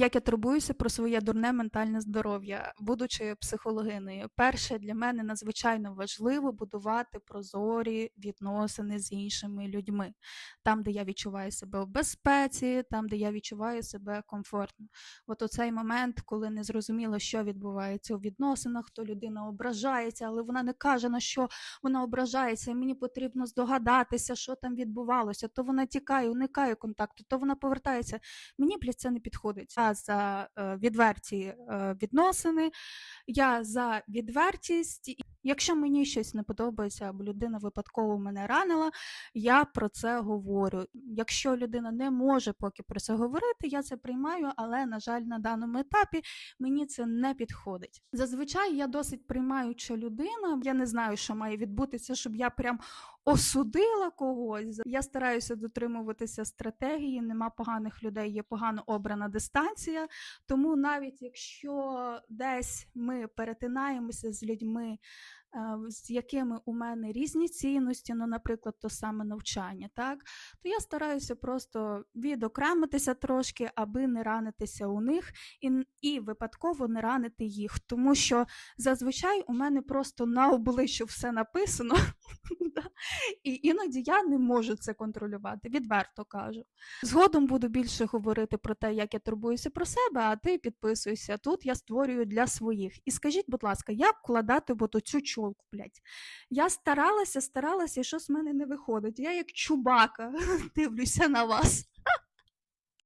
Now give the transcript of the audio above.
Як я турбуюся про своє дурне ментальне здоров'я, будучи психологинею, перше для мене надзвичайно важливо будувати прозорі відносини з іншими людьми, там, де я відчуваю себе в безпеці, там, де я відчуваю себе комфортно. От оцей момент, коли не зрозуміло, що відбувається у відносинах, то людина ображається, але вона не каже, на що вона ображається, і мені потрібно здогадатися, що там відбувалося. То вона тікає, уникає контакту, то вона повертається. Мені блядь, це не підходить. За е, відверті е, відносини, я за відвертість. Якщо мені щось не подобається, або людина випадково мене ранила, я про це говорю. Якщо людина не може поки про це говорити, я це приймаю, але, на жаль, на даному етапі мені це не підходить. Зазвичай я досить приймаюча людина. Я не знаю, що має відбутися, щоб я прям осудила когось. Я стараюся дотримуватися стратегії. Нема поганих людей, є погано обрана дистанція. Тому навіть якщо десь ми перетинаємося з людьми, з якими у мене різні цінності, ну, наприклад, то саме навчання, так, то я стараюся просто відокремитися трошки, аби не ранитися у них і, і випадково не ранити їх. Тому що зазвичай у мене просто на обличчю все написано. І іноді я не можу це контролювати, відверто кажу. Згодом буду більше говорити про те, як я турбуюся про себе, а ти підписуйся. Тут я створюю для своїх. І скажіть, будь ласка, як вкладати от цю чолку, блядь? Я старалася, старалася, і щось з мене не виходить. Я як чубака дивлюся на вас.